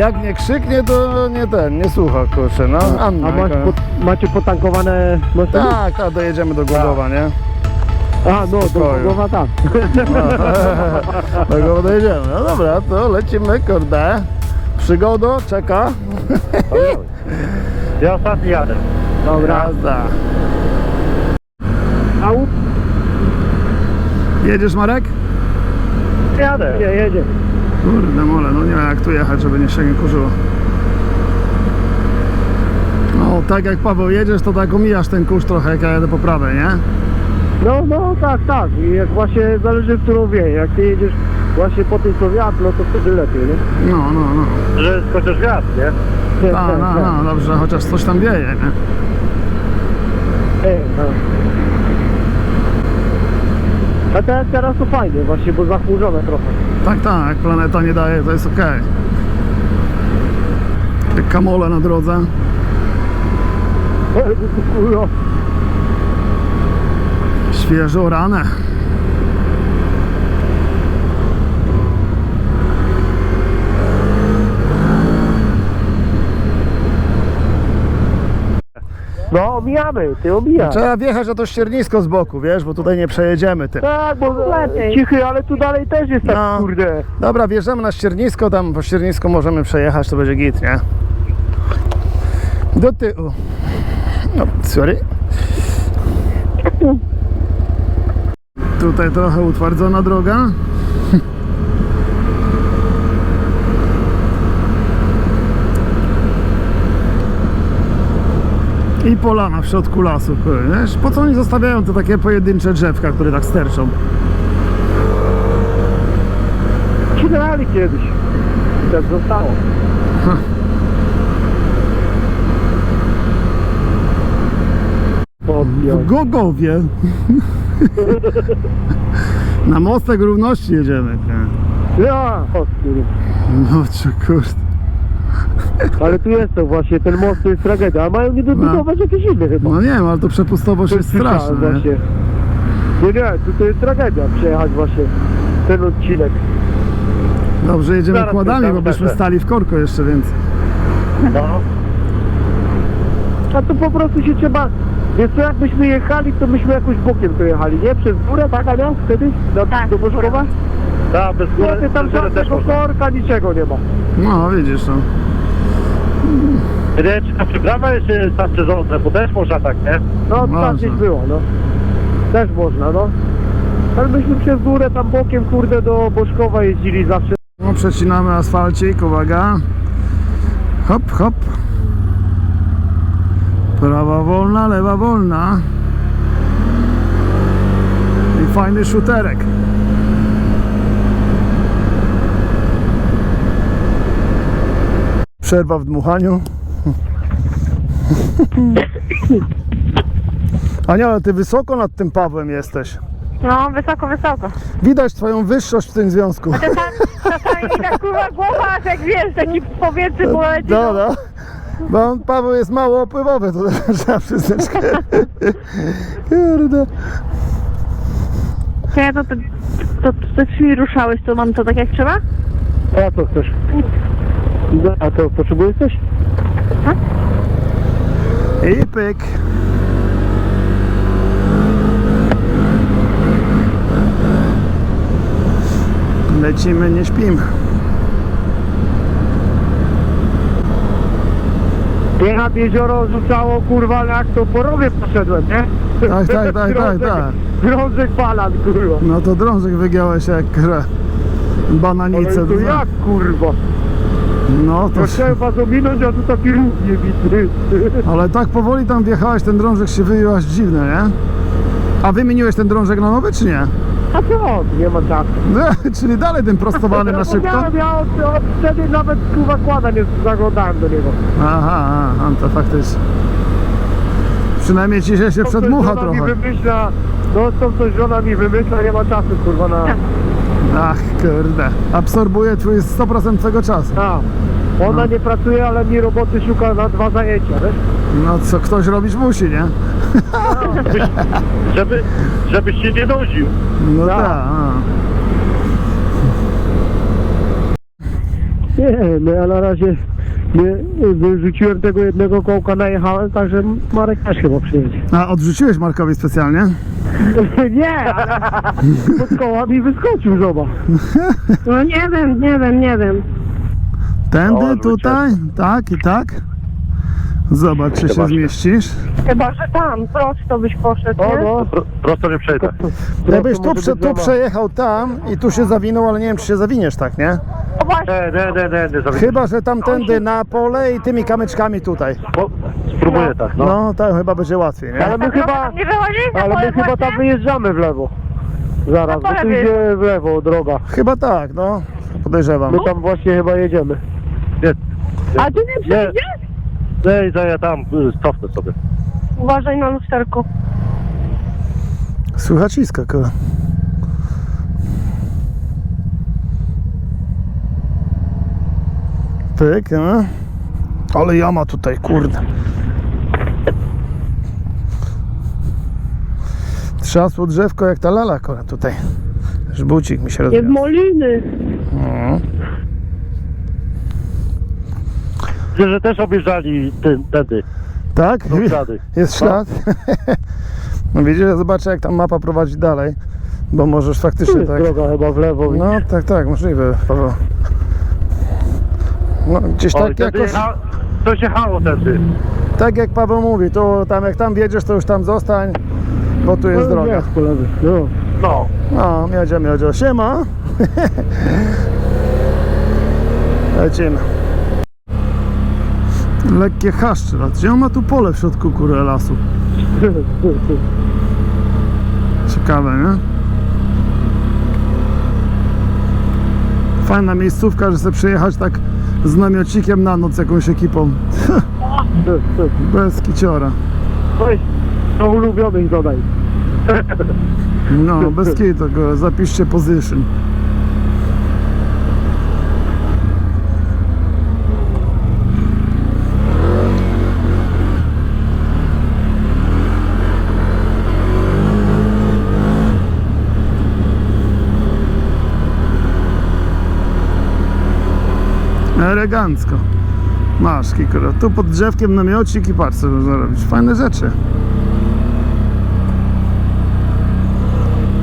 Jak nie krzyknie, to nie ten, nie słucha, kurczę, no. Anna, A masz jaka- pot, macie potankowane maszyny? Tak, tak, dojedziemy do Głogowa, nie? A, no, do Spokoju. głowa tak. Do Głogowa dojedziemy. No dobra, to lecimy, kurde. Przygodo, czeka. Ja ostatni jadę. Dobra. Jazda. A u... Jedziesz, Marek? Jadę. Nie, jedzie. Kurde mole, no nie wiem jak tu jechać, żeby nie się nie kurzyło. No, tak jak Paweł jedziesz, to tak omijasz ten kurz trochę, jak ja jadę po prawej, nie? No, no, tak, tak. I jak właśnie zależy w którą wieję. Jak ty jedziesz właśnie po tym co wiatr, no to wtedy lepiej, nie? No, no, no. Że jest chociaż wiatr, nie? Tak, A, no, no, dobrze, chociaż coś tam wieje, nie? Ej, no. A te, teraz to fajnie właśnie, bo zachmurzone trochę. Tak, tak, planeta nie daje, to jest okej. Te kamole na drodze. Świeżo rane. No, omijamy, ty omijasz. Trzeba wjechać na to ściernisko z boku, wiesz, bo tutaj nie przejedziemy ty. Tak, bo Lepiej. cichy, ale tu dalej też jest tak, No. kurde. Dobra, wjeżdżamy na ściernisko, tam po ściernisku możemy przejechać, to będzie git, nie? Do tyłu. No, sorry. Tutaj trochę utwardzona droga. I polana w środku lasu, kurde, wiesz? Po co oni zostawiają te takie pojedyncze drzewka, które tak sterczą? Grali kiedyś. Tak zostało. W Gogowie. Na mostek równości jedziemy. Ja, ostry. No czy kurde. Ale tu jest to właśnie, ten most to jest tragedia. A mają nie dobudować jakieś inne chyba. No nie wiem, ale to przepustowość jest Słyszałem straszna. nie? Właśnie. Nie, nie, tu to jest tragedia przejechać właśnie ten odcinek. Dobrze, jedziemy Zaraz kładami, bo byśmy będę. stali w korko jeszcze, więc... No. A to po prostu się trzeba... Wiesz co, jakbyśmy jechali, to myśmy jakoś bokiem to jechali, nie? Przez górę, tak Ania? Wtedy? Do, Tak, do Bożkowa? Tak, bez No góry, ty tam żadnego korka, niczego nie ma. No widzisz, no. Ryczka przyprawa jest czy tam przyrządne, bo też można tak, nie? No tak Można. gdzieś było, no. Też można, no. Ale myśmy przez górę tam bokiem, kurde, do Bożkowa jeździli zawsze. no przecinamy asfalcik, uwaga. Hop, hop. Prawa wolna, lewa wolna. I fajny szuterek. Przerwa w dmuchaniu. Ania, ale ty wysoko nad tym Pawłem jesteś. No, wysoko, wysoko. Widać twoją wyższość w tym związku. Czasami, czasami tak kurwa głowa, aż jak wiesz, taki w powietrzu poleci. No, no. Bo on, Paweł jest mało opływowy, to też trzeba przyznać. Kurde. To ja to, to, to, to ruszałeś, to mam to tak jak trzeba? A co chcesz? No, A to potrzebujesz coś? I pyk. Lecimy, nie śpimy. Nie nad jezioro rzucało, kurwa, ale jak to po rowie poszedłem, nie? Tak, tak, tak, tak, Drążek- tak. Drążek balan, kurwa. No to drążek wygiąłeś jak Ale bananice. to jak, kurwa? No to... To chciałem was ominąć, a tu taki ruch nie widzę. Ale tak powoli tam wjechałeś, ten drążek się wyjął aż dziwne, nie? A wymieniłeś ten drążek na nowy, czy nie? A co? Nie ma czasu. No, czyli dalej ten prostowany na szybko? Ja, ja od, od wtedy nawet kurwa kłada nie zaglądałem do niego. Aha, aha, to faktycznie. Przynajmniej ci się, się To przedmucha coś żona mi trochę. wymyśla, no to coś żona mi wymyśla, nie ma czasu kurwa na... Ach, kurde. Absorbuje twój 100% twojego czasu. A, ona nie pracuje, ale mi roboty szuka na dwa zajęcia, wiesz? No co ktoś robić musi, nie? Żebyś, żeby, żebyś się nie nudził. No Tak. tak. a. Nie, no ja na razie nie, wyrzuciłem tego jednego kołka, najechałem, także Marek też chyba przyjedzie. A odrzuciłeś Markowi specjalnie? Nie, ale pod koła mi wyskoczył, zobacz. No nie wiem, nie wiem, nie wiem. Tędy, tutaj, tak i tak. Zobacz, czy się zmieścisz. Chyba, że tam prosto byś poszedł, O, nie? no. Pro, prosto nie przejdę. Jakbyś tu, prze, tu przejechał tam i tu się zawinął, ale nie wiem, czy się zawiniesz tak, nie? No właśnie, Nie, nie, nie, nie, nie zawinię. Chyba, że tamtędy na pole i tymi kamyczkami tutaj. Po, spróbuję tak, no. No, tak chyba będzie łatwiej, nie? Ale my Tak, chyba, nie na ale my chyba tam właśnie? wyjeżdżamy w lewo. Zaraz, bo tu idzie w lewo droga. Chyba tak, no. Podejrzewam. My tam właśnie chyba jedziemy. Nie, A ty nie przejdziesz? nie, to ja tam y, cofnę sobie. Uważaj na lusterku. Słuchaciska, kurwa. Pyk, no. Ale jama tutaj, kurde. Trzasło drzewko jak ta lala, kurwa, tutaj. Żbucik mi się rozwiązał. Moliny. No. Widzę, że też objeżdżali ten, tędy, Tak? ślady. Jest ślad? No widzisz, ja zobaczę jak tam mapa prowadzi dalej. Bo możesz Tu faktycznie jest tak... droga chyba w lewo. No tak, tak, możliwe, Paweł. No gdzieś Oj, tak tędy jakoś, jecha- Coś jechało tędy. tak jak Paweł mówi, to tam jak tam wiedziesz, to już tam zostań, bo tu jest droga. No. No. No, miodzio, miodzio, siema. Lecimy. Lekkie chaszcze, a gdzie on ma tu pole w środku kurę lasu? Ciekawe, nie? Fajna miejscówka, że sobie przyjechać tak z namiocikiem na noc jakąś ekipą. Bez kiciora. Weź, do ulubionych dodaj. No, bez kitu, zapiszcie position. Elegancko. Masz kikoro. Tu pod drzewkiem namiocik i patrz co można robić. Fajne rzeczy.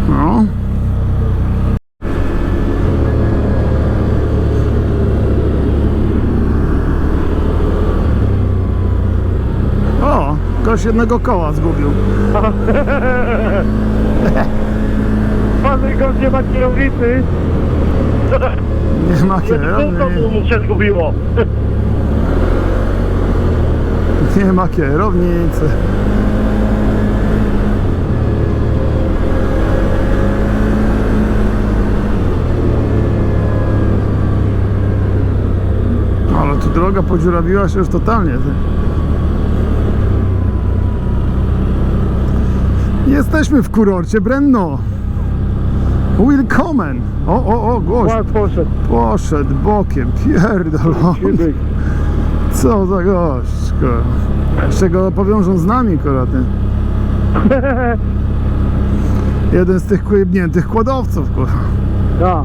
No. Ktoś jednego koła zgubił. Pan gość nie ma kierownicy. Nie ma kierownicy. mu się zgubiło. Nie ma kierownicy. Ale tu droga podziurawiła się już totalnie. Ty. Jesteśmy w kurorcie Brenno. Willkommen. O, o, o, gość poszedł. poszedł bokiem, pierdolony. Co za gość, kurwa. Jeszcze go powiążą z nami, kurwa, ty. Jeden z tych kłębniętych kładowców, kurwa. Ja.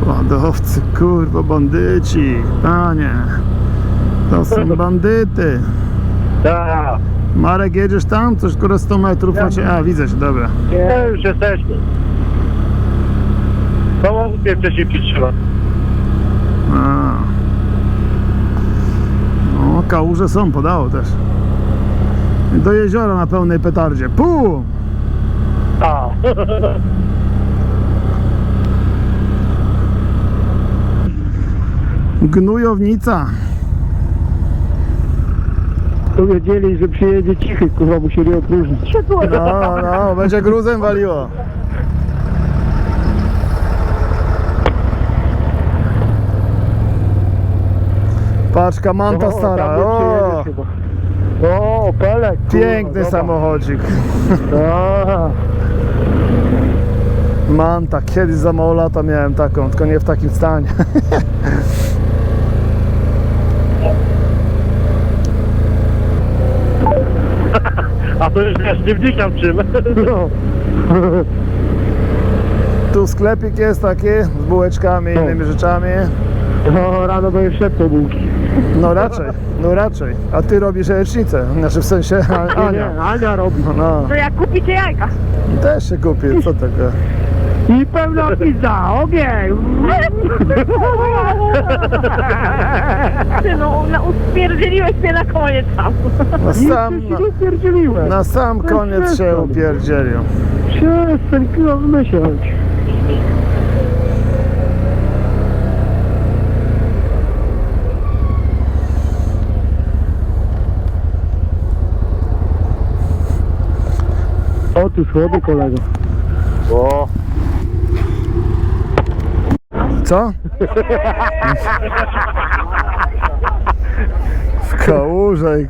Kładowcy, kurwa, bandyci. Panie, to są bandyty. Tak. Marek, jedziesz tam? Coś kurwa 100 metrów macie. A, widzę cię, dobra. Nie, już jesteśmy. Samochód mnie wcześniej przytrzymał. A. No, kałuże są, podało też. Do jeziora na pełnej petardzie. Pum! A. Gnujownica. To wiedzieli, że przyjedzie cichy, kurwa musieli opróżnić. No, no, będzie gruzem waliło. Paczka manta O, stara. O. O, Opelek. kurwa, piękny zobacz. samochodzik. A, Manta, kiedyś za mało lata miałem taką, tylko nie w takim stanie. A to już wiesz, nie wnikam czym. no. Tu sklepik jest taki z bułeczkami i innymi rzeczami. No, rano będziesz szedł po bułki. No raczej, no raczej. A ty robisz jajecznicę, znaczy w sensie A- Nie, Ania. nie, Ania robi. No, To jak kupicie jajka? też się kupię, co tego. I pełna pizza, ogień! Ty no, na, uspierdzieliłeś mnie na koniec tam. Na sam, na, się stwierdziłem. na sam koniec się upierdzielił. Przestań kurwa myśleć. O, tu schody, kolego. O, Co? W kałuże i.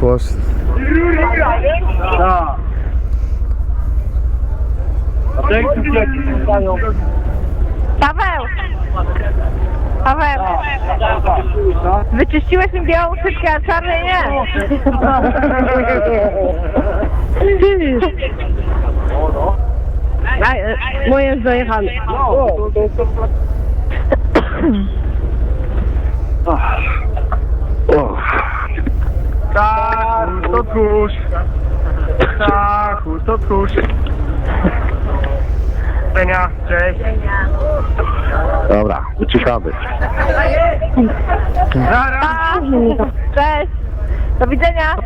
Poszedł. tak. A. Paweł! Paweł! Wyczyściłeś mi białą szybkę, a czarnej nie. Daj, e, Moje jest dojechane. Tak, to tchórz. Tak, to tchórz. Benia, cześć. Dobra. Pa! Cześć! Do widzenia!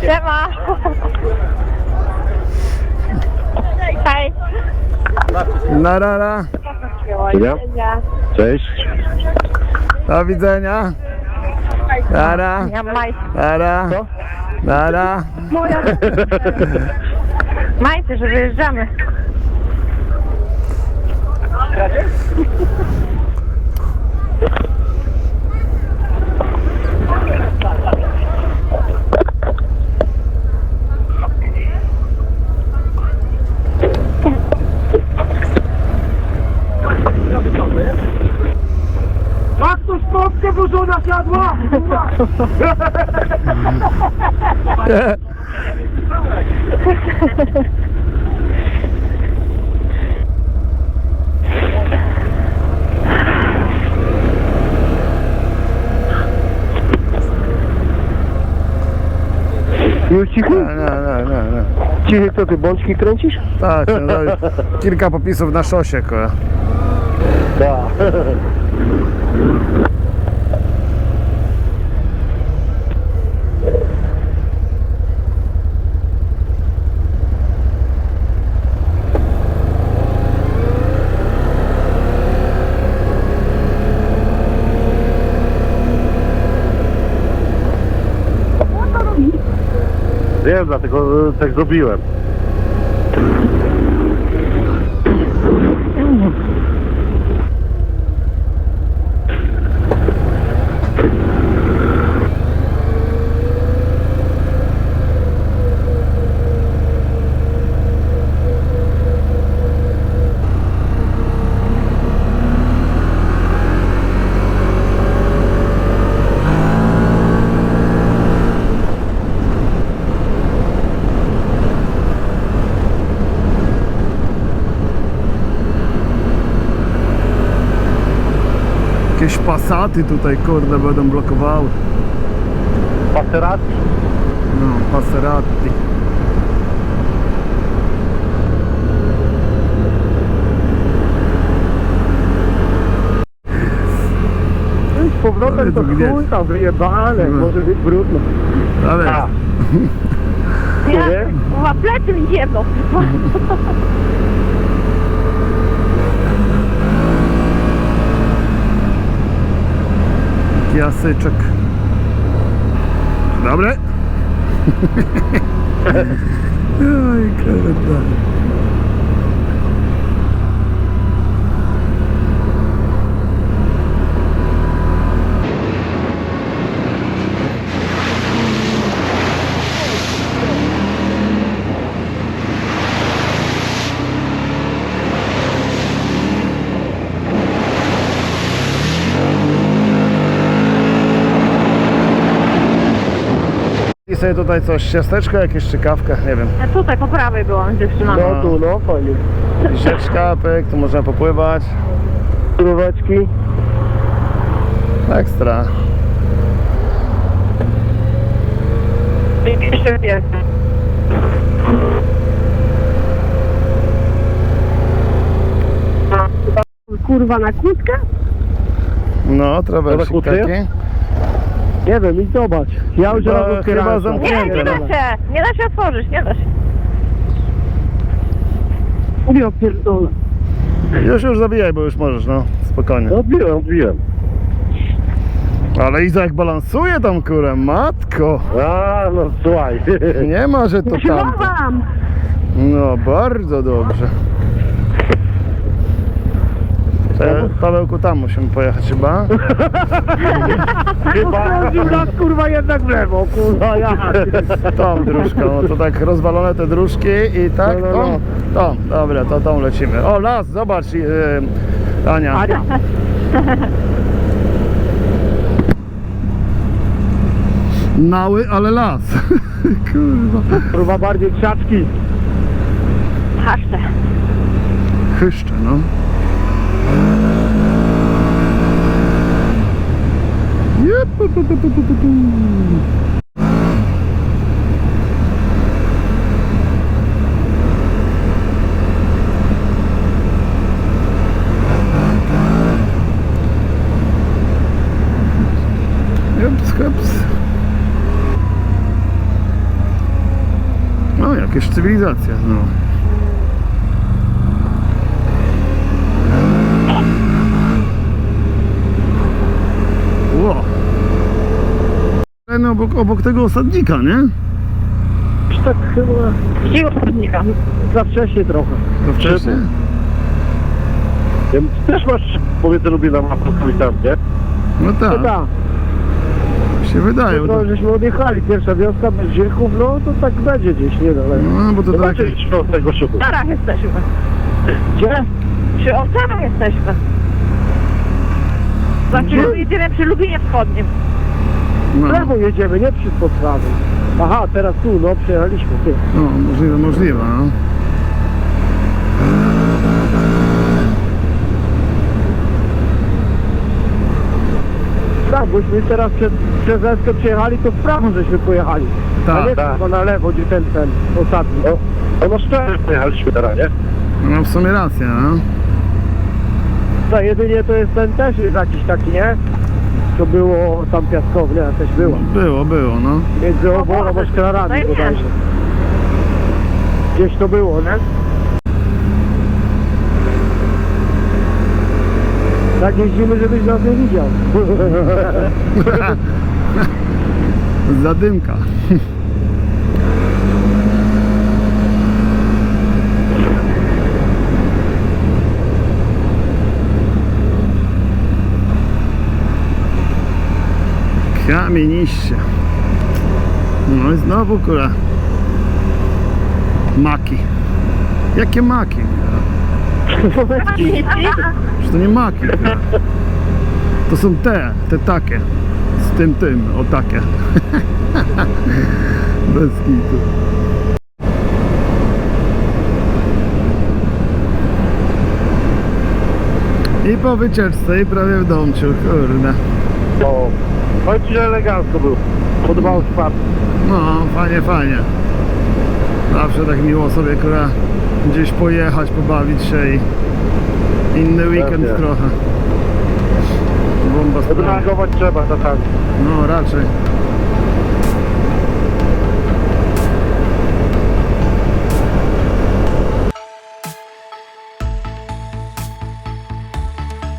Siema! Hej! Na rara. Ja? Cześć. Do widzenia. Nara. Ja maj... Nara. Nara. Moja... Majcie, że wyjeżdżamy. Już cichy? Nie, nie, nie, nie. Cichy, co ty, bączki kręcisz? Tak, no, kilka popisów na szosie, kurwa. Tak. Wiem, dlatego e, tak zrobiłem. Pasaty tutaj, kurde, będą blokowały. Maserati? No, Passerati. Z powrotem to Ale to gdzie? chuj tam wyjebane, No. może być brudno. Ale A, Ja, chyba plecy mi jedno. Jasyczek. Dobre. Oj, kurde. Sobie tutaj coś, ciasteczko jakieś czy kawkę, nie wiem. Ja tutaj po prawej byłam z dziewczynami. No tu, no fajnie. Sieczka, pyk, tu można popływać. Króweczki. Ekstra. I jeszcze. Kurwa na kłódkę? No, trawersik kłódkę? taki. Nie wiem, i zobacz. Ja już Chyba- raz chyba otwierałem. zamknięte, Nie, nie da się. Nie da się otworzyć, nie da się. Ja pierdolę. Już, już zabijaj, bo już możesz, no. Spokojnie. No biłem, biłem. Ale Iza jak balansuje tam kurę, matko. A, no słuchaj. Nie ma, że to tam. No, bardzo dobrze. E, Pawełku, tam musimy pojechać chyba. Chyba. Chodził nas kurwa jednak w lewo, kurwa ja. Tą dróżką, no to tak rozwalone te dróżki i tak, No, no, tą, tą, dobra, to tą lecimy. O, las, zobacz, yy, Ania. Ania. Mały, ale las. Kurwa. Kurwa bardziej krzaczki. Haszcze. Chyszcze, no. Jeps, jeps. O, jakieś cywilizacja znowu. Ten obok, obok tego osadnika, nie? Już tak chyba Siła chodnika. za wcześnie trochę. To wcześniej. Wiem, Też masz, powiedzmy, lubię na mapę tam, nie? No No tak, tak. się wydaje. Bo to, żeśmy odjechali. Pierwsza wioska bez Ziechów, no to tak będzie gdzieś niedaleko. no, bo to tak. Zobaczyć tego szuku. W Tarach jesteśmy. Gdzie? Przy Owczarach jesteśmy. Za chwilę jedziemy przy Lubinie Wschodnim. W No, lewo jedziemy, nie przy podstawie. Aha, teraz tu, no przejechaliśmy. Ty. no możliwe, możliwe, no. Tak, bośmy teraz przed, przez Eskę przejechali, to w prawo żeśmy pojechali. Tak, A nie tak. tylko na lewo, gdzie ten, ten ostatni. No, no, no szczerze pojechaliśmy teraz, nie? No w sumie racja, no. No jedynie to jest ten też jest jakiś taki, nie? To było tam piaskownia też była. Było, było, no. Między oborą a szklarami bodajże. Gdzieś to było, nie? Tak jeździmy, żebyś nas nie widział. Zadymka. Kamieniście. No i znowu kura. Maki. Jakie maki? To nie maki? kura? To są te, te takie. Z tym, tym, o takie. Bez kitu. I po wycieczce, i prawie w domciu, kurde. O, powiem ci, że elegancko był. Podobało się bardzo. No, fajnie, fajnie. Zawsze tak miło sobie, kurde, gdzieś pojechać, pobawić się i inny weekend Pewnie. trochę. Bomba sprawa. Odreagować trzeba czasami. No, raczej.